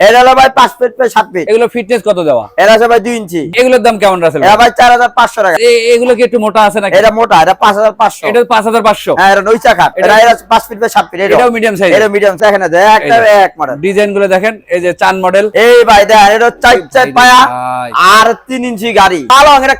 হলো ভাই পাঁচ ফিট বাই সাত ফিট এগুলো ফিটনেস কত দেওয়া? আছে ভাই দুই ইঞ্চি। এগুলোর দাম কেমন রাসেল ভাই? ভাই চার হাজার পাঁচশো টাকা। এগুলো কি একটু মোটা আছে নাকি? এটা মোটা এটা পাঁচ হাজার পাঁচশো। এটা পাঁচ হাজার পাঁচশো। হ্যাঁ এটা নই চাকা এটা এটা- এটা পাঁচ ফিট বাই সাত ফিট এটাও মিডিয়াম সাইজ এটা মিডিয়াম এখানে একটা এক মডেল ডিজাইনগুলো দেখেন এই যে চান মডেল এই ভাই দেখ এটা চার চার পায়া আর তিন ইঞ্চি গাড়ি। পালং এটা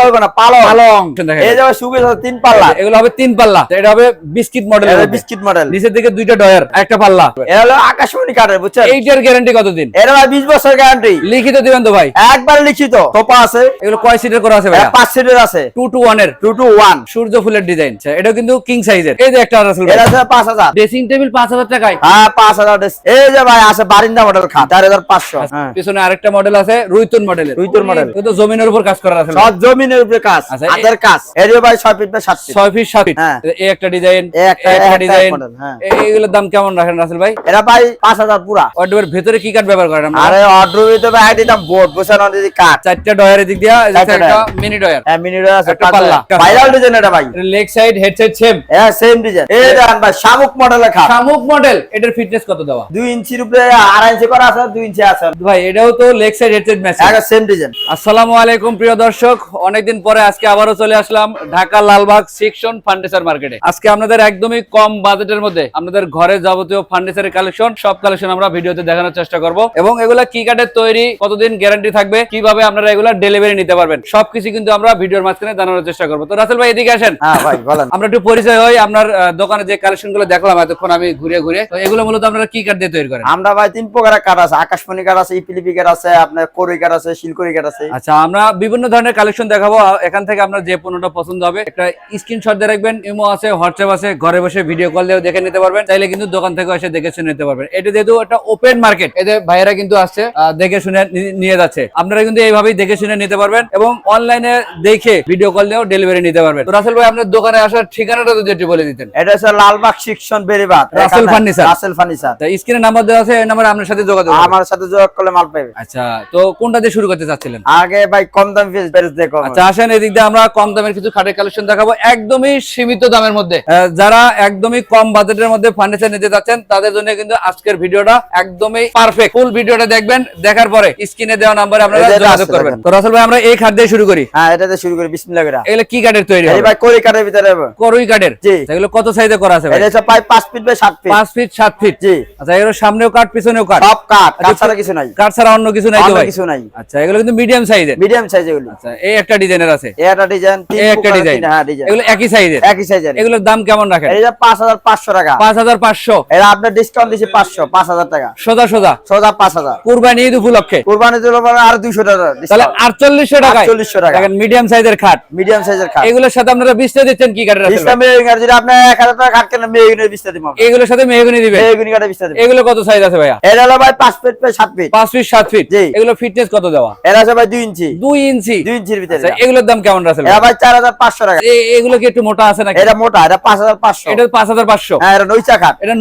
হবে না পালং। পালং। দেখেন। এই যাবে সুবিধা তিন পাল্লা। এগুলো হবে তিন পাল্লা। এটা হবে বিস্কিট মডেল বিস্কিট মডেল নিচের দিকে দুইটা ডয়ার একটা পাল্লা। এটা হলো আকাশমণি কাঠের বুঝছেন? এইটার গ্যারান্টি কতদিন? এটা ভাই বিশ বছর গ্যারান্টি লিখিত দিবেন তো ভাই? একবার লিখিত। তোপা আছে? এগুলো কয় সিটের করা আছে ভাই পাঁচ সিটের আছে। টু টু ওয়ানের? টু টু ওয়ান সূর্য ফুলের ডিজাইন এটা কিন্তু কিং সাইজের এই যে একটা রাসেল এটা আছে পাঁচ হাজার। ড্রেসিং টেবিল পাঁচ হাজার টাকায়? হ্যাঁ পাঁচ হাজার ডেস- এই যে ভাই আছে বারিন্দা মডেল খাট। চার হাজার পাঁচশো। হ্যাঁ। পিছনে আরেকটা মডেল আছে রুইতুন মডেলের রুইতুন model। কিন্তু জমিনের উপর কাজ করা আছে সব জমিনের উপরে কাজ। আচ্ছা, হাতের কাজ। এর ভাই ছয় ফিট বাই সাত ফিট ছয় ফিট সাত ফিট হ্যাঁ। এই একটা ডিজাইন এই একটা- ডিজাইন model, হ্যাঁ। এইগুলোর দাম কেমন রাখেন রাসেল ভাই? এরা ভাই পাঁচ হাজার পুরা। ওয়ার্ডের ভেতরে কি কাঠ ব্যবহার করেন আমরা আরে অর্ডার হইতে ভাই দিতাম বোর্ড বুঝছেন? দিদি কাঠ। চারটা ডয়ার এদিক দিয়া একটা মিনি ডয়ার। হ্যাঁ মিনিট আছে একটা পাল্লা। ভাইরাল ডিজাইন এটা ভাই। Leg side head side same হ্যাঁ সেম ডিজাইন এই দেখেন ভাই শামুক মডেলের খাট। শামুক মডেল এটার ফিটনেস কত দেওয়া? দুই ইঞ্চির উপরে আড়াই ইঞ্চি করা আছে দুই ইঞ্চি আছে। ভাই এটাও তো leg side head side match একটা সেম ডিজাইন আসসালামু আলাইকুম প্রিয় দর্শক। অনেকদিন পরে আজকে আবারও চলে আসলাম ঢাকা লালবাগ সেকশন ফার্নিচার মার্কেটে আজকে আপনাদের একদমই কম বাজেটের মধ্যে আপনাদের ঘরে যাবতীয় ফার্নিচারের কালেকশন সব কালেকশন আমরা ভিডিওতে দেখানোর চেষ্টা করব। এবং এগুলা কি কাঠের তৈরি কতদিন গ্যারান্টি থাকবে কীভাবে আপনারা এগুলা ডেলিভারি নিতে পারবেন সবকিছু কিন্তু আমরা ভিডিওর মাঝখানে জানানোর চেষ্টা করব। তো রাসেল ভাই এদিকে আসেন। হ্যাঁ ভাই বলেন। আমরা একটু পরিচয় হই আপনার দোকানে যে কালেকশনগুলো দেখলাম এতক্ষণ আমি ঘুরে ঘুরে। তো এগুলো মূলত আপনারা কি কাঠ দিয়ে তৈরি করেন? আমরা ভাই তিন প্রকারের কাঠ আছে আকাশমণি কাঠ আছে ইপিলিপি কাঠ আছে আপনার কোরি কাঠ আছে শিলকরি কাঠ আছে। আচ্ছা আমরা বিভিন্ন ধরনের কালেকশন দেখাবো। এখান থেকে আপনার যে পণ্যটা পছন্দ হবে একটা স্ক্রিনশট দিয়ে রাখবেন ইমো আছে হোয়াটসঅ্যাপ আছে ঘরে বসে ভিডিও কল দিয়েও দেখে নিতে পারবেন। চাইলে কিন্তু দোকান থেকে এসে দেখে শুনে নিতে পারবেন। এটা যেহেতু একটা ওপেন মার্কেট এদের ভাইয়েরা কিন্তু আসছে দেখে শুনে নিয়ে যাচ্ছে। আপনারা কিন্তু এইভাবেই দেখে শুনে নিতে পারবেন এবং অনলাইনে দেখে ভিডিও কল দিয়েও ডেলিভারি নিতে পারবেন। তো রাসেল ভাই আপনার দোকানে আসার ঠিকানাটা যদি একটু বলে দিতেন। এটা হচ্ছে লালবাগ শিক্ষণ Beribadh. Russell furniture. Russell furniture. তো স্ক্রিনে নাম্বার দেওয়া আছে এই নাম্বারে আপনার সাথে যোগাযোগ। আমার সাথে যোগাযোগ করলে মাল পাবে আচ্ছা তো কোনটা দিয়ে শুরু করতে চাচ্ছিলেন? আগে ভাই কম দাম ফিস বেরেস দেখো আচ্ছা আসেন এদিক দিয়ে আমরা কম দামের কিছু খাটের কালেকশন দেখাবো। একদমই সীমিত দামের মধ্যে। যারা একদমই কম বাজেটের মধ্যে ফার্নিচার নিতে যাচ্ছেন তাদের জন্য কিন্তু আজকের ভিডিওটা একদমই পারফেক্ট ফুল ভিডিওটা দেখবেন দেখার পরে স্ক্রিনে দেওয়া নাম্বারে আপনারা এটা যোগাযোগ করবেন। তো রাসেল ভাই আমরা এই খাট দিয়ে শুরু করি। হ্যাঁ এটাতে শুরু করি বিসমিল্লাহ করে। এগুলো কি কাঠের তৈরি হবে? ভাই কোরি কাঠের ভিতরে। করুই কাঠের? জি। এগুলো কত সাইজে করা আছে ভাই? এটা প্রায় পাঁচ ফিট বাই সাত ফিট পাঁচ ফিট সাত ফিট জি। আচ্ছা এগুলো সামনেও কাঠ পিছনেও সব আচ্ছা, ছাড়া কিছু নাই। ছাড়া অন্য কিছু নাই তো ভাই? কিছু নাই। আচ্ছা এগুলো কিন্তু মিডিয়াম সাইজের মিডিয়াম সাইজ এগুলো। আচ্ছা এই একটা ডিজাইনের আছে? এই একটা ডিজাইন এই একটা ডিজাইন হ্যাঁ ডিজাইন এগুলো একই সাইজের একই সাইজের এগুলোর দাম কেমন রাখেন? হাজার পাঁচশো টাকা। পাঁচ হাজার পাঁচশো। এটা আপনার ডিসকাউন্ট পাঁচশো পাঁচ হাজার টাকা। সোজা সোজা। সোজা পাঁচ হাজার। কুরবানি ঈদ উপলক্ষে? কোরবানি দিলে পরে আর দুইশো টাকা তাহলে আটচল্লিশশো টাকা 4800 টাকা। মিডিয়াম সাইজের খাট। মিডিয়াম সাইজের খাট। এগুলোর সাথে আপনারা বিশটা দিচ্ছেন কি কাঠের বিশটা মেয়েগুনি আর যদি আপনি এক হাজার টাকা খাট কেনেন মেয়েগুনির বিশটা দিব এগুলোর সাথে মেহগুনি দিবেন? মেয়েগুনি কাঠে বিশটা দিব। এগুলো কত সাইজ আছে ভাইয়া? এটা হলো ভাই পাঁচ ফিট বাই সাত ফিট পাঁচ ফিট সাত ফিট এগুলো ফিটনেস কত দেওয়া? এটা আছে ভাই দুই ইঞ্চি। দুই ইঞ্চি? দুই ইঞ্চির ভিতরে এগুলোর দাম কেমন আছে ভাই চার হাজার পাঁচশো টাকা। এগুলো কি একটু মোটা আছে নাকি? এটা মোটা এটা পাঁচ হাজার পাঁচশো। এটা পাঁচ হাজার পাঁচশো। হ্যাঁ এটা খাট। এটা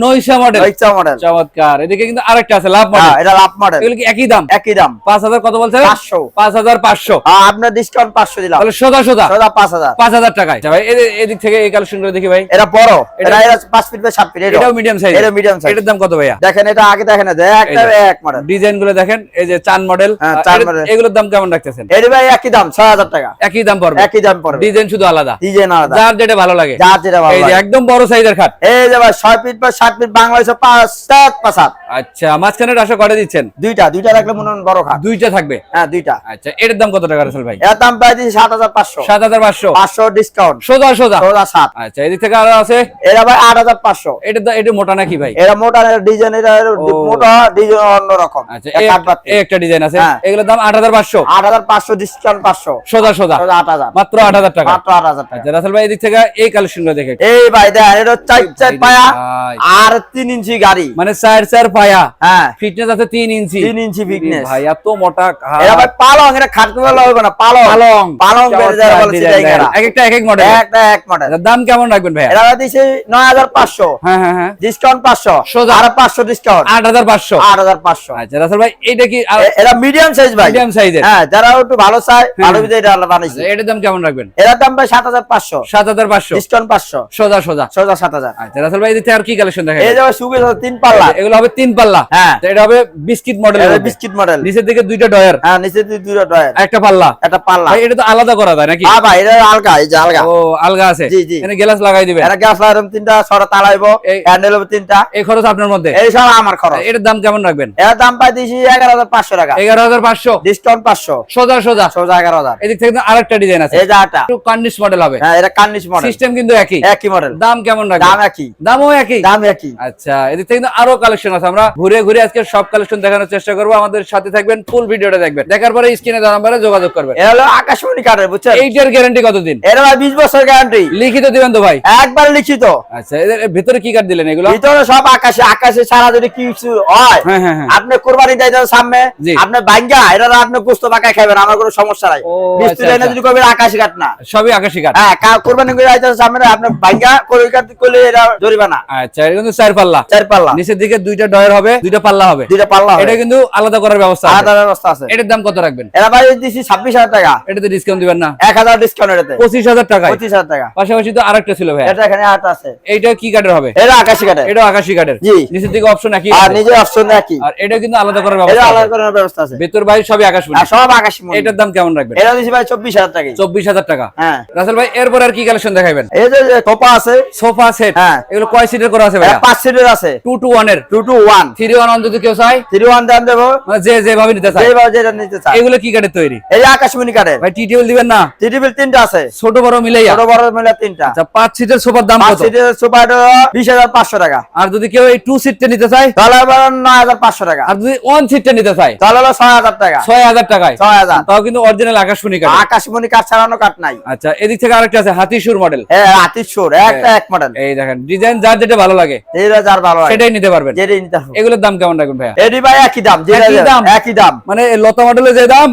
মডেল মডেল চমৎকার। এদিকে কিন্তু আরেকটা আছে লাভ মডেল এটা লাভ মডেল এগুলো কি একই দাম? একই দাম। পাঁচ হাজার কত বলছেন পাঁচশো। পাঁচ হাজার আপনার ডিসকাউন্ট পাঁচশো দিলাম। তাহলে সোজা সোজা। সোজা পাঁচ হাজার। পাঁচ হাজার টাকায়। আচ্ছা ভাই এদি- এদিক থেকে এই কালেকশন করে দেখি ভাই। এটা বড়। এটা- এটা এটা ফিট বাই সাত ফিট এটাও। মিডিয়াম সাইজ এটা মিডিয়াম সাইজ এটার দাম কত ভাইয়া? দেখেন এটা আগে দেখেন এটা একটা এক মডেল ডিজাইনগুলো দেখেন এই যে চান মডেল হ্যাঁ। এগুলোর দাম কেমন রাখতেছেন? এর ভাই একই দাম ছয় হাজার টাকা। একই দাম পড়বে। একই দাম পড়বে। ডিজাইন শুধু আলাদা। ডিজাইন আলাদা। যার যেটা ভালো লাগে। যার যেটা ভালো লাগে। একদম বড় সাইজের খাট। এই যে ভাই ছয় ফিট বা সাত ফিট বাংলাদেশে আচ্ছা মাঝখানে রাশা করে দিচ্ছেন? দুইটা দুইটা রাখলে মনে বড় খাট। দুইটা থাকবে? হ্যাঁ দুইটা। আচ্ছা এটার দাম কত টাকা রাসেল ভাই? এর দাম প্রায় দিচ্ছি সাত হাজার পাঁচশো। সাত হাজার পাঁচশো? পাঁচশো ডিসকাউন্ট সোজা সোজা? সোজা সাত। আচ্ছা এদিক থেকে আরও আছে? এরা ভাই আট হাজার পাঁচশো। এটা এটা মোটা নাকি ভাই? এরা মোটা ডিজাইন এটা মোটা ডিজাইন অন্যরকম। আচ্ছা এক একটা- ডিজাইন আছে। হ্যাঁ। এগুলোর দাম আট হাজার পাঁচশো। আট হাজার পাঁচশো ডিসকাউন্ট পাঁচশো। সোজা সোজা। আট হাজার। মাত্র আট হাজার টাকা। মাত্র আট হাজার টাকা। আচ্ছা রাসেল ভাই এদিক থেকে এই কালেকশন দেখে এই ভাই দেখ এটা চার চার পায়া আর তিন ইঞ্চি গাড়ি। মানে চার চার পায়া। হ্যাঁ। ফিটনেস আছে তিন ইঞ্চি। তিন ইঞ্চি ফিটনেস ভাই এত মোটা। এরা ভাই পালং এটা খাটতে পারলে হবে না পালং। পালং। পালং বেড়ে যায় বলে দেন। এক একটা এক এক মডেল একটা এক মডেল দাম কেমন রাখবেন ভাই ভাই দিছে নয় হাজার পাঁচশো। হ্যাঁ হ্যাঁ হ্যাঁ। ডিসকাউন্ট পাঁচশো। সোজা। আর পাঁচশো ডিসকাউন্ট আট হাজার পাঁচশো। আট হাজার পাঁচশো। আচ্ছা রাসেল ভাই এইটা কি এ- এরা মিডিয়াম সাইজ ভাই। মিডিয়াম সাইজের হ্যাঁ যারা একটু ভালো চায় ভালো বিধে এটা বানাইছে। এটার দাম কেমন রাখবেন? এরা দাম ভাই সাত হাজার পাঁচশো। সাত হাজার পাঁচশো। ডিসকাউন্ট পাঁচশো। সোজা সোজা। সোজা সাত হাজার। আচ্ছা রাসেল ভাই এদিকে আর কি কালেকশন দেখা এই যাবে সুবিধা তিন পাল্লা। এগুলো হবে তিন পাল্লা। হ্যাঁ। এটা হবে বিস্কিট মডেল বিস্কিট মডেল নিচের দিকে দুইটা ডয়ার হ্যাঁ নিচে দুই দুইটা ডয়ার একটা পাল্লা। একটা পাল্লা। এটা তো আলাদা করা যায় নাকি? ভাই এটা আলগা এই যে আলগা। ও আলগা আছে। জি, জি। এখানে গ্লাস লাগাই দিবেন। এটা লাগাইলাম তিনটা তালাইবো এই- হ্যান্ডেল হবে তিনটা। এই খরচ আপনার মধ্যে? এই সব আমার খরচ। এটার দাম কেমন রাখবেন? এর দাম পাই হাজার পাঁচশো টাকা। এগারো হাজার পাঁচশো? ডিসকাউন্ট পাঁচশো। সোজা সোজা। সোজা এগারো হাজার। এদিক থেকে আরেকটা ডিজাইন আছে। এই যে আটা একটু কার্নিশ মডেল হবে। হ্যাঁ এটা কার্নিশ মডেল সিস্টেম কিন্তু একই। একই মডেল দাম কেমন রাখবেন? দাম একই। দামও একই। দাম একই। আচ্ছা এদিক থেকে আরও কালেকশন আছে। আমরা ঘুরে ঘুরে আজকে সব কালেকশন দেখানোর চেষ্টা করব। আমাদের সাথে থাকবেন ফুল ভিডিওটা দেখবেন। দেখার পরে স্ক্রিনে নাম্বারে যোগাযোগ করবেন। এটা হলো আকাশমণি কাঠের বুঝছেন? এইটার গ্যারান্টি কতদিন? এটা ভাই বিশ বছর গ্যারান্টি লিখিত দিবেন তো ভাই? একবার লিখিত। আচ্ছা এদের ভিতরে কি কাট দিলেন এগুলো? ভিতরে সব আকাশে আকাশে ছাড়া যদি কিছু হয় হ্যাঁ হ্যাঁ হ্যাঁ। আপনি কোরবানি দেয় সামনে জি। আপনি বাঙ্গা এটা আপনি গোস্ত পাকায় খাবেন আমার কোনো সমস্যা নাই। ও, মিস্ত্রি আচ্ছা, আচ্ছা। যদি কবেন আকাশি কাঠ না। সবই আকাশি কাঠ হ্যাঁ কোরবানি করে যাইতেছে সামনে আপনি বাঙ্গা করে কাঠ করলে এটা জরিমানা। আচ্ছা এটা কিন্তু চার পাল্লা। চার পাল্লা। নিচের দিকে দুইটা ডয়ার হবে দুইটা পাল্লা হবে। দুইটা পাল্লা হবে। এটা কিন্তু আলাদা করার ব্যবস্থা আলাদা ব্যবস্থা আছে। এটার দাম কত রাখবেন? এটা ভাই দিছি ছাব্বিশ হাজার টাকা। এটাতে ডিসকাউন্ট দিবেন না? এক হাজার ডিসকাউন্ট এটাতে। পঁচিশ হাজার টাকায়? পঁচিশ হাজার টাকা। পাশাপাশি তো আরেকটা ছিল ভাই এটা এখানে আট আছে। এইটা কি কাঠের হবে? এটা আকাশি কাঠের এটা আকাশি কাঠের জি। নিচের দিকে অপশন একই আর। নিজে অপশন একই। আর এটা কিন্তু আলাদা করার এটা ব্যবস্থা আলাদা করার ব্যবস্থা আছে। ভেতর বাইরে সবই আকাশ আর সব আকাশি। এটার দাম কেমন রাখবেন? এটা দিছি ভাই চব্বিশ হাজার টাকা চব্বিশ হাজার টাকা। হ্যাঁ। রাসেল ভাই এরপর আর কি কালেকশন দেখাবেন এই যে কোপা আছে। Sofa set. হ্যাঁ। এগুলো কয় সিটের করা আছে এটা ভাইয়া? পাঁচ সিটের আছে। টু টু ওয়ানের। Two two one three one যদি কেউ চায়? থ্রি ওয়ান দাম দেবো যে যেভাবে নিতে চায়। যেভাবে যেটা নিতে চায়। এগুলো কি কাঠের তৈরি? এই আকাশমণি কাঠের। ভাই টি টেবিল দিবেন না? টিটিবিল তিনটা আছে। ছোট বড় মিলাইয়া? ছোট বড় মিলে তিনটা। আচ্ছা পাঁচ সিটের সোফার দাম পাঁচ কত? সিটের সুপার বিশ হাজার পাঁচশো টাকা। আর যদি কেউ এই টু সিটটা নিতে চায়? তাহলে নয় হাজার পাঁচশো টাকা। আর যদি ওয়ান সিটটা নিতে চায়? তাহলে হলো ছয় হাজার টাকা। ছয় হাজার টাকায়? ছয় হাজার। তাও কিন্তু অরিজিনাল আকাশমণি কাঠ আকাশমণি কাঠ ছাড়ানো কাঠ নাই। আচ্ছা এদিক থেকে আরেকটা আছে হাতিসুর মডেল হ্যাঁ হাতির সুর একটা এক মডেল এই দেখেন ডিজাইন যার যেটা ভালো লাগে যার ভালো সেটাই নিতে পারবেন। যেটা নিতে হবে এগুলোর দাম কেমন রাখবেন? ভাইয়া। এটি ভাই একই দাম একই দাম? একই দাম। মানে লতা মডেলের যে দাম।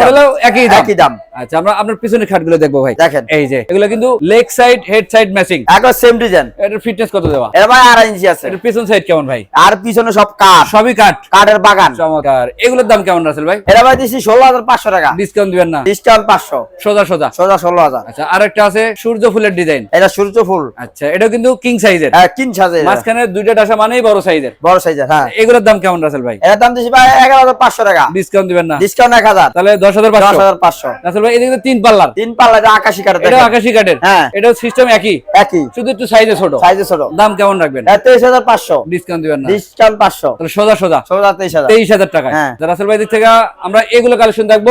মডেলেও একই দাম। একই দাম। আচ্ছা আমরা আপনার পিছনের খাটগুলো দেখব ভাই। দেখেন। এই যে এগুলো কিন্তু leg side head side matching একবার সেম ডিজাইন এটার ফিটনেস কত দেওয়া? এটা ভাই আড়াই ইঞ্চি আছে। এটার পিছন সাইড কেমন ভাই? আর পিছনে সব কাঠ। সবই কাঠ। কাঠের বাগান। চমৎকার। এগুলোর দাম কেমন রাসেল ভাই? এটা ভাই দিচ্ছি ষোলো হাজার পাঁচশো টাকা। ডিসকাউন্ট দিবেন না? ডিসকাউন্ট পাঁচশো। সোজা সোজা। সোজা ষোলো হাজার। আচ্ছা আরেকটা আছে সূর্য ফুলের ডিজাইন এটা সূর্য ফুল। আচ্ছা এটা কিন্তু কিং সাইজের হ্যাঁ সাজে এটা। মাঝখানে দুইটা ডাসা মানেই বড় সাইজের বড় সাইজের হ্যাঁ। এগুলোর দাম কেমন রাসেল ভাই? এটার দাম দিচ্ছি ভাই এগারো হাজার পাঁচশো টাকা। ডিসকাউন্ট দিবেন না? ডিসকাউন্ট এক হাজার। তাহলে দশ হাজার দশ পাঁচশো হাজার পাঁচশো। রাসেল ভাই এদিকে তিন পাল্লার। তিন পাল্লা এটা আকাশি কাঠের এটা। আকাশি কাঠের। হ্যাঁ। এটাও সিস্টেম একই। একই। শুধু একটু সাইজে ছোট। সাইজে ছোট। দাম কেমন রাখবেন? এটা তেইশ হাজার পাঁচশো। ডিসকাউন্ট দিবেন না। ডিসকাউন্ট পাঁচশো। তাহলে সোজা সোজা। সোজা তেইশ হাজার। তেইশ হাজার টাকা হ্যাঁ। রাসেল ভাই দিক থেকে আমরা এগুলো কালেকশন দেখব।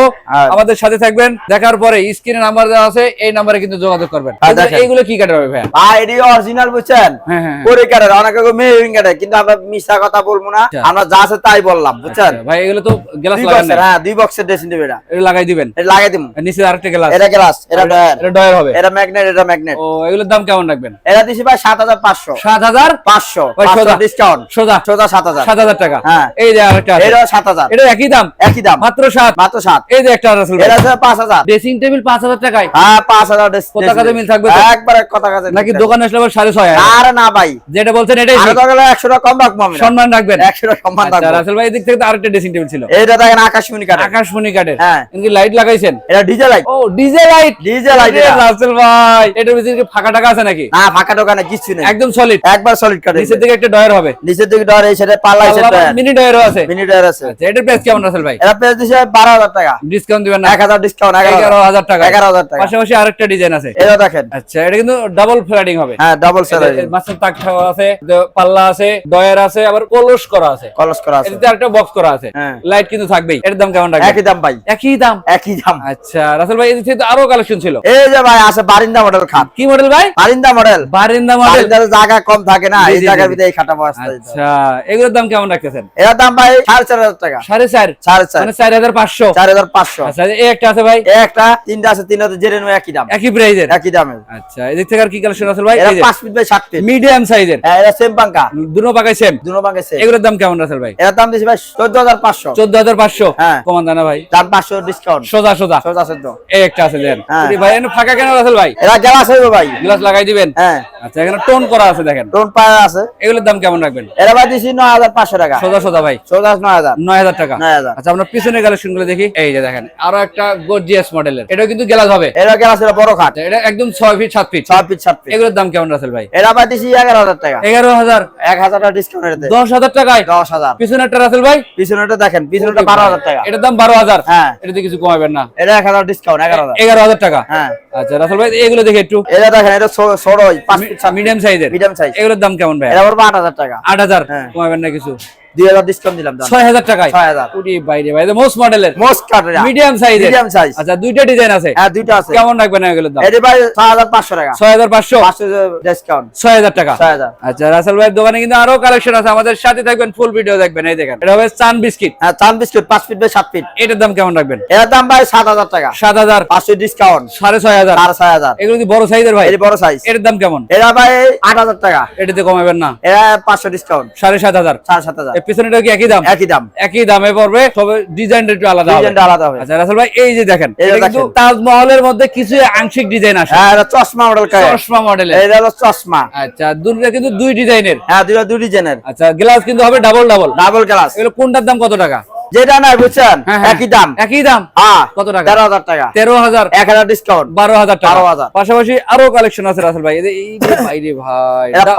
আমাদের সাথে থাকবেন। দেখার পরে স্ক্রিনে নাম্বার দেওয়া আছে এই নাম্বারে কিন্তু যোগাযোগ করবেন। এইগুলো কি কাটার ভাই ভাই এটি অরিজিনাল বুঝছেন? হ্যাঁ হ্যাঁ করে কাঠের। অনেকে মেহরিং কাঠের কিন্তু আমরা মিশা কথা বলব না। আচ্ছা। আমরা যা আছে তাই বললাম বুঝছেন? আচ্ছা, ভাই এগুলো তো গ্লাস হ্যাঁ দুই বক্সের ড্রেসিং টেবিল এটা। এটা লাগাই দিবেন? এটা লাগাই নিচে আরেকটা গ্লাস এটা গ্লাস এটা ডয়ার এটা ডয়ার হবে? এটা ম্যাগনেট এটা ম্যাগনেট ও এগুলোর দাম কেমন রাখবেন? এটা দিছি ভাই সাত হাজার পাঁচশো। সাত হাজার? পাঁচশো ভাই, সোজা। ডিসকাউন্ট সোজা। সোজা সাত হাজার। সাত হাজার টাকা। হ্যাঁ। এই যে আরেকটা আছে। সাত হাজার। এটা একই দাম? একই দাম। মাত্র সাত। মাত্র সাত। এই যে একটা ভাই এটা হচ্ছে পাঁচ হাজার। ড্রেসিং টেবিল পাঁচ হাজার টাকায়? হ্যাঁ পাঁচ হাজার ড্রেস- কথা কাজে মিল থাকবে? একবারে কাজে নাকি দোকানে আসলে আবার সাড়ে ছয় আরে না ভাই। যেটা বলছেন এটাই আরও গেলে একশো টাকা কম রাখব আমি সম্মান রাখবেন। সম্মান আচ্ছা রাসেল ভাই এদিক থেকে তো আরেকটা ড্রেসিং টেবিল ছিল। এইটা দেখেন আকাশমণি কাঠের। আকাশমণি কাঠের। হ্যাঁ। কিন্তু লাইট লাগাইছেন? এটা ডিজে লাইট ও DJ light DJ light Russell ভাই এটার ভিতরে কি ফাঁকা টাকা আছে নাকি? না ফাঁকা দোকানে কিছু নেই। একদম সলিড একবার সলিড কাঠের। নিচের দিকে একটা ডয়ার হবে। নিচের দিকে ডর এই সাইডে পাল্লা মিনি ডয়ারও আছে। মিনি ডর আছে। আচ্ছা এটার প্রাইস কেমন রাসেল ভাই? এটা পেয়ে দিছে বারো হাজার টাকা। ডিসকাউন্ট দিবেন না। এক হাজার ডিসকাউন্ট এগারো এগারো হাজার টাকা। এগারো হাজার টাকা। পাশাপাশি আরেকটা ডিজাইন আছে। এটা দেখেন। আচ্ছা এটা কিন্তু ডাবল ফ্ল্যাডিং হবে। হ্যাঁ ডাবল স্যালারি মাছের তাক আছে পাল্লা আছে ডয়ার আছে আবার কলস করা আছে কলস করা আছে। আরেকটা বক্স করা আছে। হ্যাঁ। লাইট কিন্তু থাকবেই। এর দাম কেমন রাখবেন? একই দাম পাই একই দাম? একই দাম। আচ্ছা রাসেল ভাই এদিক তো আরও কালেকশন ছিল। এই যে ভাই আছে বারিন্দা মডেল খাট। কি মডেল ভাই? বারিন্দা মডেল বারিন্দা মডেল জায়গা কম থাকে না এই জায়গার ভিতরে এই খাটা বস্তা আচ্ছা এগুলোর দাম কেমন রাখতেছেন? এটার দাম ভাই সাড়ে চার হাজার টাকা। সাড়ে চার? সাড়ে চার। মানে চার হাজার পাঁচশো? চার হাজার পাঁচশো। আচ্ছা এই একটা আছে ভাই? এই একটা তিনটা আছে তিনটা জেনে নেব একই দাম। একই প্রাইজের একই দামে। আচ্ছা এদিক থেকে আর কি কালেকশন আছে ভাই? এটা পাঁচ ফিট বাই সাত ফিট মিডিয়াম সাইজের হ্যাঁ, এটা সেম পাঙ্কা দুনো পাকায় সেম দুনো পাঙ্কে সেম এগুলোর দাম কেমন রাসেল ভাই? এটার দাম দিয়েছি ভাই চোদ্দ হাজার পাঁচশো। চোদ্দ হাজার পাঁচশো? হ্যাঁ। কমান দানা ভাই। দাম পাঁচশো ডিসকাউন্ট সোজা সোজা। সোজা এই একটা আছে দেন। হ্যাঁ। ভাই এনে ফাঁকা কেন রাসেল ভাই? এরা গ্লাস হইবে ভাই। গ্লাস লাগাই দিবেন? হ্যাঁ। আচ্ছা এখানে টোন করা আছে দেখেন। টোন পায়ে আছে। এগুলোর দাম কেমন রাখবেন? এরা ভাই হাজার পাঁচশো টাকা। সোজা সোজা ভাই। সোজা নয় হাজার। নয় হাজার টাকা। নয় হাজার। আচ্ছা আমরা পিছনের কালেকশনগুলো দেখি। এই যে দেখেন আরও একটা গর্জিয়াস মডেলের এটাও কিন্তু গ্লাস হবে। এরা গ্লাস এরা বড় খাট। আচ্ছা, এটা একদম ছয় ফিট সাত ফিট ছয় ফিট সাত ফিট এগুলোর দাম কেমন রাসেল ভাই? এরা ভাই এগারো হাজার টাকা। এগারো হাজার। এক হাজার টাকা ডিসকাউন্ট দশ হাজার টাকায়? দশ হাজার। পিছনেরটা রাসেল ভাই? পিছনেরটা দেখেন পিছনেরটা বারো হাজার টাকা। এটার দাম বারো হাজার? হ্যাঁ। এটাতে কিছু কমাবেন না। এটা এক হাজার ডিসকাউন্ট এগারো হাজার। এগারো হাজার টাকা? হ্যাঁ। আচ্ছা রাসেল ভাই এগুলো দেখে একটু। এটা দেখেন এটা ছোট মিডিয়াম সাইজের মিডিয়াম সাইজ এগুলোর দাম কেমন ভাই? এটা আট হাজার টাকা। আট হাজার? হ্যাঁ। কমাবেন না কিছু? 2000 ডিসকাউন্ট দিলাম 6000 টাকায়? 6000 বাইরে বাইরে মোস্ট মডেলের মোস্ট মিডিয়াম মিডিয়াম সাইজ আচ্ছা দুইটা ডিজাইন আছে। হ্যাঁ দুইটা আছে। কেমন রাখবেন ভাই 6500 টাকা। 6500 ডিসকাউন্ট 6000 টাকা। 6000 আচ্ছা রাসেল ভাই দোকানে কিন্তু আরও কালেকশন আছে। আমাদের সাথে থাকবেন ফুল ভিডিও দেখবেন। এই দেখেন এটা হবে চান বিস্কিট। হ্যাঁ চান বিস্কিট 5 ফিট বাই 7 ফিট এটার দাম কেমন রাখবেন? এর দাম ভাই 7000 টাকা। 7000 500 ডিসকাউন্ট 6500 6500 এগুলো কি বড় সাইজের ভাই? এটা বড় সাইজ এর দাম কেমন? এরা ভাই 8000 টাকা। এটাতে কমাবেন না? এরা 500 ডিসকাউন্ট 7500 7500 পিছনেটাও কি একই দাম? একই দাম। একই দামে পড়বে তবে ডিজাইনটা একটু আলাদা ডিজাইনটা আলাদা হবে। আচ্ছা রাসেল ভাই এই যে দেখেন তাজমহলের মধ্যে কিছু আংশিক ডিজাইন আসে। হ্যাঁ এটা চশমা মডেল চশমা মডেল এটা হলো চশমা। আচ্ছা দুটো কিন্তু দুই ডিজাইনের। হ্যাঁ দুটো দুই ডিজাইনের। আচ্ছা গ্লাস কিন্তু হবে ডাবল ডাবল ডাবল গ্লাস এগুলো কোনটার দাম কত টাকা? যেটা নাই বুঝছেন? হ্যাঁ, হ্যাঁ। একই দাম। একই দাম? হ্যাঁ, কত টাকা? তেরো হাজার টাকা। তেরো হাজার। এক হাজার ডিসকাউন্ট বারো হাজার বারো হাজার। পাশাপাশি আরও কালেকশন আছে রাসেল ভাই। এই ভাই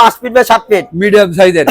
পাঁচ ফিট বা সাত ফিট মিডিয়াম সাইজের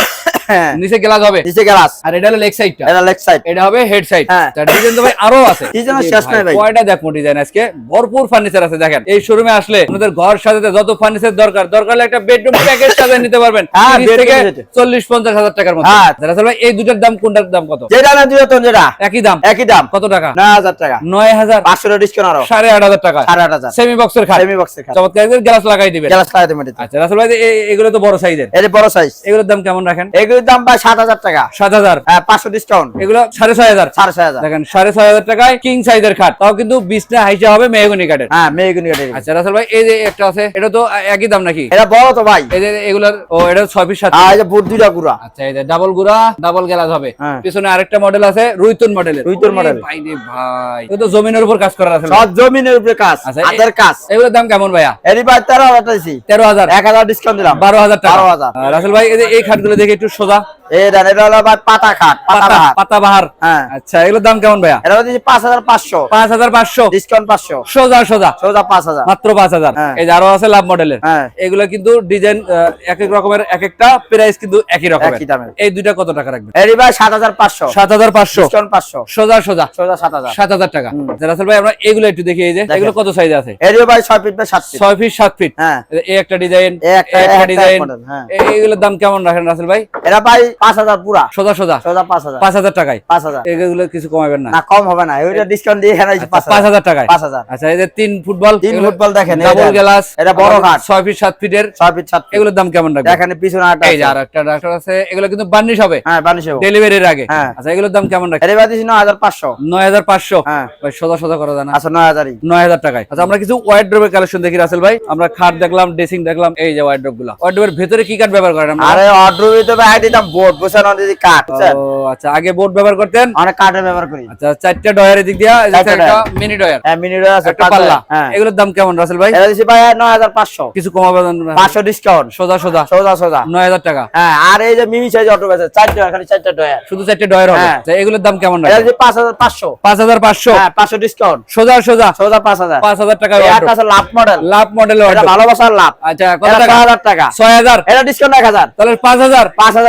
নিচে গ্লাস হবে। নিচে গ্লাস আর এটা হলো লেগ সাইডটা এটা লেগ সাইড এটা হবে হেড সাইড হ্যাঁ। ডিজাইন তো ভাই আরও আছে। ডিজাইনের এই শেষ নাই ভাই। কয়টা দেখো ডিজাইন আজকে? ভরপুর ফার্নিচার আছে দেখেন। এই শোরুমে আসলে আপনাদের ঘর সাজাতে যত ফার্নিচার দরকার দরকার হলে একটা বেডরুম প্যাকেজ সাজিয়ে নিতে পারবেন। হ্যাঁ, 30 থেকে bedroom set। চল্লিশ পঞ্চাশ হাজার টাকার মধ্যে। হ্যাঁ। রাসেল ভাই এই দুটার দাম কোনটার দাম কত? যেটা না দুটো যেটা একই দাম? একই দাম। কত টাকা? নয় হাজার টাকা। নয় হাজার পাঁচশো ডিসকাউন্ট আরও। সাড়ে আট হাজার টাকা। সাড়ে আট হাজার। সেমি বক্সের খাট। সেমি বক্সের খাট। চমৎকার গ্লাস লাগাই দিবেন। গ্লাস লাগাতে মাটিতে আচ্ছা রাসেল ভাই এগুলো তো বড় সাইজের এটা বড় সাইজ এগুলোর দাম কেমন রাখেন? এগুলোর দাম ভাই সাত হাজার টাকা। সাত হাজার? হ্যাঁ পাঁচশো ডিসকাউন্ট এগুলো সাড়ে ছয় হাজার। সাড়ে ছয় হাজার। দেখেন সাড়ে ছয় হাজার টাকায় কিং সাইজের খাট। তাও কিন্তু বিছনা হাইসা হবে মেহগনি কাঠের। হ্যাঁ মেয়েগুনি কাটে আচ্ছা রাসেল ভাই এই যে একটা আছে এটা তো একই দাম নাকি? এটা বড় তো ভাই। এই যে এগুলার ও এটা ছয় পিস সাত আর বুট দুইটা গুড়া। আচ্ছা এই যে ডাবল গুড়া ডাবল গ্লাস হবে। হ্যাঁ। পিছনে আরেকটা মডেল আছে রুইতুন মডেলের রুইতুন model। ভাই রে ভাই। তো জমিনের উপর কাজ করা আছে সব জমিনের উপরে কাজ আচ্ছা, কাজ। এগুলোর দাম কেমন ভাইয়া? ভাই তেরো হাজার টাকা তেরো হাজার। এক হাজার ডিসকাউন্ট দিলাম। বারো হাজার টাকা। 12,000 আহ, রাসেল ভাই এই যে এই খাটগুলো দেখে একটু সোজা এই এটা হলো ভাই পাতা খাট পাতা পাতা বাহার হ্যাঁ। আচ্ছা এগুলোর দাম কেমন ভাইয়া? এটা হচ্ছে পাঁচ হাজার পাঁচশো। পাঁচ হাজার পাঁচশো। ডিসকাউন্ট পাঁচশো। সোজা সোজা। সোজা পাঁচ হাজার। মাত্র পাঁচ হাজার। এই যে আরও আছে লাভ মডেলের। এগুলো কিন্তু ডিজাইন এক এক রকমের এক একটা প্রাইস কিন্তু একই রকমের। এই দুইটা কত টাকা রাখবেন? এরই ভাই সাত হাজার পাঁচশো। সাত হাজার পাঁচশো। ডিসকাউন্ট পাঁচশো। সোজা সোজা। সোজা সাত হাজার। সাত হাজার টাকা। রাসেল ভাই আমরা এগুলো একটু দেখি এই যে এগুলো কত সাইজ আছে? ভাই ছয় ফিট বাই সাত ফিট ছয় ফিট সাত ফিট হ্যাঁ। এই একটা ডিজাইন একটা- ডিজাইন model, হ্যাঁ। এগুলোর দাম কেমন রাখেন রাসেল ভাই? এটা ভাই পাঁচ হাজার পুরা। সোজা সোজা। সোজা পাঁচ হাজার। পাঁচ হাজার টাকায়? পাঁচ হাজার। এগুলো কিছু কমাবেন না। না কম হবে না। ওইটা ডিসকাউন্ট দিয়ে এখানে আচ্ছা, পাঁচ পাঁচ হাজার টাকায়? পাঁচ হাজার। আচ্ছা এই যে তিন ফুটবল তিন ফুটবল দেখেন, ডাবল গ্লাস এটা বড় খাট। ছয় ফিট সাত ফিটের ছয় ফিট সাত এগুলোর দাম কেমন রাখবেন? এখানে পিছনে আটটা এই আর একটা ডাক্তার আছে এগুলো কিন্তু বার্নিশ হবে। হ্যাঁ বানিশ হব। ডেলিভারির আগে। হ্যাঁ। আচ্ছা এগুলোর দাম কেমন রাখেন এরই ভাই নয় হাজার পাঁচশো। নয় হাজার পাঁচশো? হ্যাঁ। ভাই সোজা সোজা করা যায় না। আচ্ছা নয় হাজারই। নয় হাজার টাকায়। আচ্ছা আমরা কিছু ওয়াইড কালেকশন দেখি রাসেল ভাই। আমরা খাট দেখলাম ড্রেসিং দেখলাম এই যে ওয়াইড ড্রপগুলো। ওয়াইড ড্রপের ভেতরে কি কাঠ ব্যবহার করেন ভাই দিতাম বোর্ড বুঝছেন যদি কাঠ আচ্ছা আগে বোর্ড ব্যবহার করতেন? অনেক কাঠের ব্যবহার করি। আচ্ছা চারটা ডয়ারের দিক দিয়ে মিনি ডয়ার হ্যাঁ মিনি ডয়ার আছে পাল্লা। হ্যাঁ। এগুলোর দাম কেমন রাসেল ভাই? এটা দিছি ভাই 9500 কিছু কমাবে 500 ডিসকাউন্ট সোজা সোজা। সোজা সোজা। 9000 টাকা। হ্যাঁ আর এই যে মিমি সাইজ অটো আছে চারটা খালি চারটা ডয়ার শুধু চারটা ডয়ার হবে। হ্যাঁ। আচ্ছা এগুলোর দাম কেমন রাখেন? এটা দিছি 5500 5500 হ্যাঁ 500 ডিসকাউন্ট সোজা সোজা। সোজা 5000 5000 টাকা এটা আছে লাভ মডেল লাভ মডেল এটা ভালোবাসার লাভ। আচ্ছা কত টাকা? 6000 টাকা। 6000 এটা ডিসকাউন্ট 1000 তাহলে 5000 5000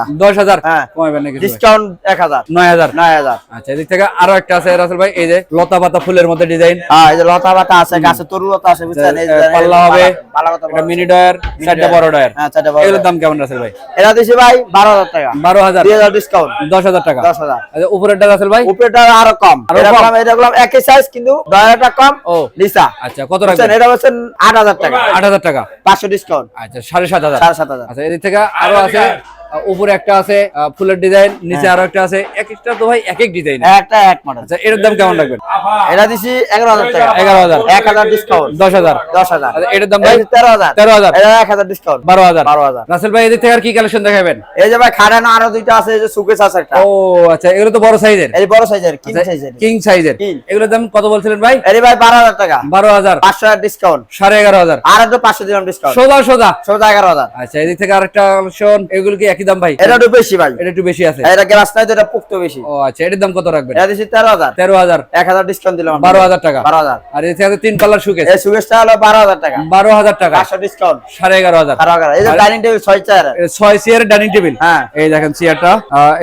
টাকা দশ হাজার হ্যাঁ। কমাবেন নাকি ডিসকাউন্ট এক হাজার। নয় হাজার। নয় হাজার। আচ্ছা এদিক থেকে আরও একটা আছে রাসেল ভাই এই যে লতা পাতা ফুলের মধ্যে ডিজাইন হ্যাঁ এই যে লতা পাতা আছে গাছে তরু লতা আছে বুঝছেন? এই পাল্লা হবে পাল্লা মিনি ডয়ার চারটা বড় ডয়ার হ্যাঁ চারটা বড় এগুলোর দাম কেমন রাসেল ভাই? এটা দিছি ভাই বারো হাজার টাকা। বারো হাজার? ডিসকাউন্ট দশ হাজার টাকা? দশ হাজার। আচ্ছা উপরেরটা রাসেল ভাই? উপরেটা আরও কম। এটা কম? এটা একই সাইজ কিন্তু ডয়ারটা কম। ও নিচা। আচ্ছা কত রাখবেন? এটা আট হাজার টাকা। আট হাজার টাকা? পাঁচশো ডিসকাউন্ট আচ্ছা সাড়ে সাত হাজার। সাড়ে সাত হাজার। আচ্ছা এদিক থেকে আরও আছে উপরে একটা আছে ফুলের ডিজাইন নিচে আরও একটা আছে। এক একটা তো ভাই এক এক ডিজাইন একটা এক মডেল আচ্ছা এটার দাম কেমন রাখবেন? এটা দিছি এগারো হাজার টাকা। এগারো হাজার। এক হাজার ডিসকাউন্ট দশ হাজার। দশ হাজার। আচ্ছা, এটার দাম ভাই? তেরো হাজার। তেরো হাজার। এটা এক হাজার ডিসকাউন্ট বারো হাজার। বারো হাজার। রাসেল ভাই এদিক থেকে আর কি কালেকশন দেখাবেন? এই যে ভাই খাড়ানো আরও দুইটা আছে এই যে সুকেস আছে একটা। ও আচ্ছা এগুলো তো বড় সাইজের এই বড় সাইজের কিং সাইজের কিং সাইজের। এগুলোর দাম কত বলছিলেন ভাই? এই ভাই বারো হাজার টাকা। বারো হাজার। পাঁচশো টাকা ডিসকাউন্ট সাড়ে এগারো হাজার। আর একটু পাঁচশো দিলাম ডিসকাউন্ট সোজা সোজা। সোজা এগারো হাজার। আচ্ছা এদিক থেকে আরেকটা কালেকশন এগুলো কি একই দাম ভাই? এটা একটু বেশি ভাই। এটা একটু বেশি আছে? এটা গ্লাস নাই তো এটা পুক্ত বেশি। ও আচ্ছা এটার দাম কত রাখবেন? এটা দিছি তেরো হাজার। তেরো হাজার। এক হাজার ডিসকাউন্ট দিলাম বারো হাজার টাকা। বারো হাজার। আর এদিক থেকে তিন পাল্লার সুকেস এই সুকেসটা হলো বারো হাজার টাকা। বারো হাজার টাকা। পাঁচশো ডিসকাউন্ট সাড়ে এগারো হাজার। বারো হাজার। এই যে ডাইনিং টেবিল ছয় চেয়ার এ ছয় চেয়ারের ডাইনিং টেবিল হ্যাঁ। এই দেখেন চেয়ারটা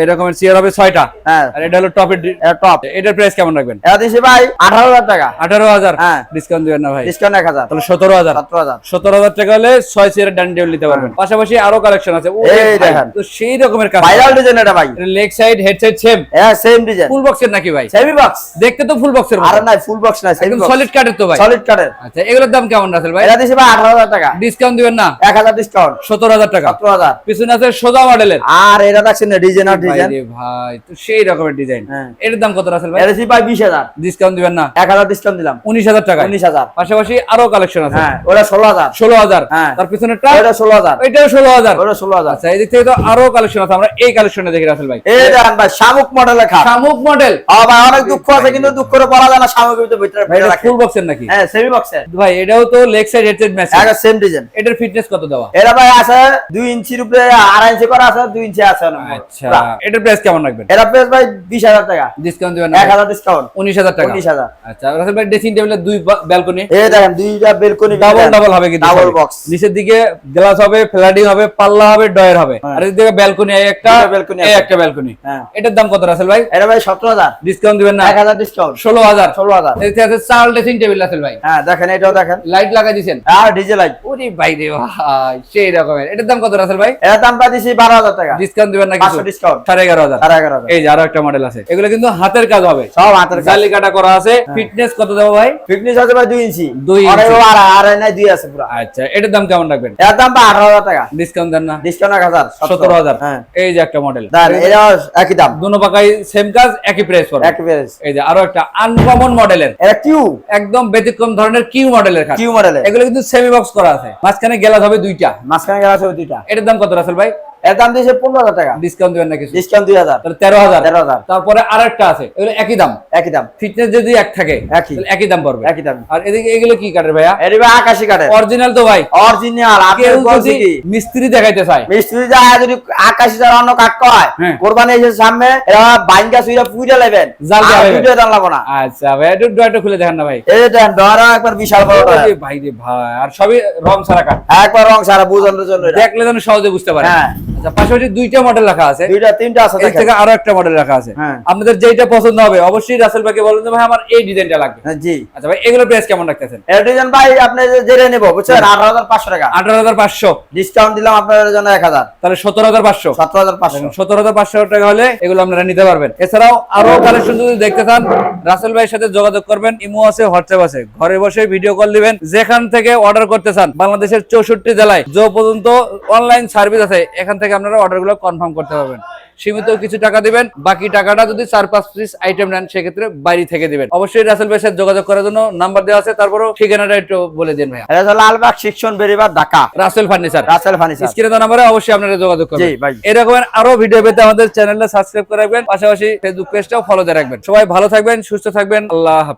এরকমের চেয়ার হবে ছয়টা। হ্যাঁ। আর এটা হলো টপের টপ এটার প্রাইস কেমন রাখবেন? এটা দিছি ভাই আঠারো হাজার টাকা। আঠারো হাজার। হ্যাঁ। ডিসকাউন্ট দিবেন না ভাই। ডিসকাউন্ট এক হাজার। তাহলে সতেরো হাজার। সতেরো হাজার। সতেরো হাজার টাকা হলে ছয় চেয়ারের ডাইনিং টেবিল নিতে পারবেন। পাশাপাশি আরও কালেকশন আছে। এই দেখেন। তো সেই রকমের কাজ। ভাইরাল ডিজাইন এটা ভাই। Leg side head side same হ্যাঁ সেম ডিজাইন ফুল বক্সের নাকি ভাই? সেমি বক্স দেখতে তো ফুল বক্সের আর নাই ফুল বক্স নাই সেমি বক্স সলিড কাটের তো ভাই। সলিড কাটের আচ্ছা এগুলোর দাম কেমন রাসেল ভাই? এটা দিছি ভাই আঠারো হাজার টাকা। ডিসকাউন্ট দিবেন না? এক হাজার ডিসকাউন্ট সতেরো হাজার টাকা। সতেরো হাজার। পিছনে আছে সোজা মডেলের। আর এটা দেখছেন না ডিজাইন আর ডিজাইন ভাই ভাই তো সেই রকমের ডিজাইন হ্যাঁ। এটার দাম কত রাসেল ভাই? এটা দিছি ভাই বিশ হাজার। ডিসকাউন্ট দিবেন না? এক হাজার ডিসকাউন্ট দিলাম। উনিশ হাজার টাকা উনিশ হাজার। পাশাপাশি আরও কালেকশন আছে। হ্যাঁ ওটা ষোলো হাজার। ষোলো হাজার। হ্যাঁ। তার পিছনেরটা ষোলো হাজার। এটাও ষোলো হাজার। ওটা ষোলো হাজার। আচ্ছা এই দিক থেকে তো আরও কালেকশন আছে আমরা এই দেখি রাসেল ভাই। এই দেখেন ভাই শামুক মডেলের খাট। শামুক মডেল ও ভাই অনেক দুঃখ আছে কিন্তু দুঃখ করে বলা যায় না শামুকের ভিতরে ভিতরে ভিতরে ফুল বক্সের নাকি? হ্যাঁ সেমি বক্সের ভাই এটাও তো leg side head side match একটা সেম ডিজাইন এটার ফিটনেস কত দেওয়া? এটা ভাই আছে দুই ইঞ্চির উপরে আড়াই ইঞ্চি করা আছে দুই ইঞ্চি আছে না আচ্ছা এটার প্রাইস কেমন রাখবেন? এটা প্রাইস ভাই বিশ হাজার টাকা। ডিসকাউন্ট দিবেন এক হাজার ডিসকাউন্ট উনিশ হাজার টাকা। উনিশ হাজার। আচ্ছা রাসেল ভাই ড্রেসিং টেবিলের দুই ব্যালকনি এই দেখেন দুইটা বেলকনি ডাবল ডাবল হবে কিন্তু ডাবল বক্স নিচের দিকে গ্লাস হবে ফ্ল্যাডিং হবে পাল্লা হবে ডয়ের হবে। হ্যাঁ। আর এদিকে ব্যালকনি একটা দুটো balcony এই আছে। একটা ব্যালকনি হ্যাঁ। এটার দাম কত রাসেল ভাই? এটা ভাই সতেরো হাজার। ডিসকাউন্ট দিবেন না? এক হাজার ডিসকাউন্ট ষোলো হাজার। ষোলো হাজার। এদিকে আছে চার ড্রেসিং টেবিল রাসেল ভাই। হ্যাঁ দেখেন এটাও দেখেন। লাইট লাগা দিয়েছেন আর ডিজে লাইট ওরে ভাই রে ভাই সেই রকমের। এটার দাম কত রাসেল ভাই? এটার দাম পাই দিছি বারো হাজার টাকা। ডিসকাউন্ট দিবেন না কিছু? ডিসকাউন্ট সাড়ে এগারো হাজার। সাড়ে এগারো হাজার। এই যে আরও একটা মডেল আছে। এগুলো কিন্তু হাতের কাজ হবে। সব হাতের কাজ। কাটা করা আছে। ফিটনেস কত দেবো ভাই? ফিটনেস আছে ভাই দুই ইঞ্চি। দুই। আর আড়াই নাই দুই আছে পুরো। আচ্ছা এটার দাম কেমন রাখবেন? এটার দাম আঠারো হাজার টাকা। ডিসকাউন্ট দেন না? ডিসকাউন্ট এক হাজার সতেরো হাজার। হ্যাঁ। এই যে একটা মডেল একই দাম। দুনো পাকাই সেম কাজ একই প্রাইস একই প্রাইস এই যে আরও একটা আনকমন মডেলের কিউ একদম ব্যতিক্রম ধরনের কিউ মডেলের কিউ মডেলের এগুলো কিন্তু সেমি বক্স করা আছে। মাঝখানে গেলাস হবে দুইটা। মাঝখানে গেলাস হবে দুইটা। এটার দাম কত রাসেল ভাই? এর দাম দিয়েছে পনেরো হাজার টাকা। ডিসকাউন্ট দিবেন না ডিসকাউন্ট দুই হাজার। তাহলে তেরো হাজার। তেরো হাজার। তারপরে আরেকটা আছে এগুলো একই দাম? একই দাম। ফিটনেস যদি এক থাকে একই। একই দাম পড়বে। একই দাম। আর এদিকে এগুলো কি কাটের ভাইয়া? এর ভাই আকাশি কাটে অরিজিনাল তো ভাই। অরিজিনাল কেউ যদি মিস্ত্রি দেখাইতে চায়। মিস্ত্রি যায় যদি আকাশি যার অন্য কাট কয় হ্যাঁ। কোরবানি এসে সামনে এরা বাইঙ্গা সুইরা পুইরা লেবেন জাল দিয়ে ভিডিও দাম লাগবো না। আচ্ছা ভাই একটু ডয়টা খুলে দেখেন না ভাই। এই একবার বিশাল বড় ভাই রে ভাই আর সবই রং ছাড়া কাট একবার রং সারা বুঝানোর জন্য দেখলে যেন সহজে বুঝতে পারে। হ্যাঁ। আচ্ছা পাশাপাশি দুইটা মডেল রাখা আছে। দুইটা তিনটা আছে এর থেকে আরও একটা মডেল রাখা আছে। হ্যাঁ। আপনাদের যেটা পছন্দ হবে অবশ্যই রাসেল ভাইকে ভাই আমার এই ডিজাইনটা লাগবে। হ্যাঁ, জি। আচ্ছা ভাই এগুলো প্রাইস কেমন রাখতেছেন? এর ডিজাইন ভাই আপনি যে নেব বুঝছেন? আঠারো হাজার পাঁচশো টাকা। আঠারো হাজার পাঁচশো। ডিসকাউন্ট দিলাম আপনাদের জন্য এক হাজার। তাহলে সতেরো হাজার পাঁচশো। সতেরো হাজার পাঁচশো। সতেরো হাজার পাঁচশো টাকা হলে এগুলো আপনারা নিতে পারবেন। এছাড়াও আরও কালেকশন যদি দেখতে চান রাসেল ভাইয়ের সাথে যোগাযোগ করবেন ইমো আছে হোয়াটসঅ্যাপ আছে। ঘরে বসে ভিডিও কল দিবেন। যেখান থেকে অর্ডার করতে চান বাংলাদেশের চৌষট্টি জেলায় যে পর্যন্ত অনলাইন সার্ভিস আছে এখান থেকে আপনারা অর্ডারগুলো কনফার্ম করতে পারবেন। সীমিত কিছু টাকা দিবেন বাকি টাকাটা যদি চার পাঁচ পিস আইটেম নেন সেক্ষেত্রে বাইরে থেকে দিবেন। অবশ্যই রাসেল ভাইয়ের সাথে যোগাযোগ করার জন্য নাম্বার দেওয়া আছে তারপরও ঠিকানাটা একটু বলে দিন ভাইয়া। এটা হচ্ছে লালবাগ শিক্ষণ বেরিবার Dhaka. Russell furniture. Russell furniture. স্ক্রিনে দেওয়া নাম্বারে অবশ্যই আপনারা যোগাযোগ জি করবেন ভাই। এরকমের আরও ভিডিও পেতে আমাদের চ্যানেলটা সাবস্ক্রাইব করে রাখবেন। পাশাপাশি ফেসবুক পেজটাও ফলো দিয়ে রাখবেন। সবাই ভালো থাকবেন সুস্থ থাকবেন। আল্লাহ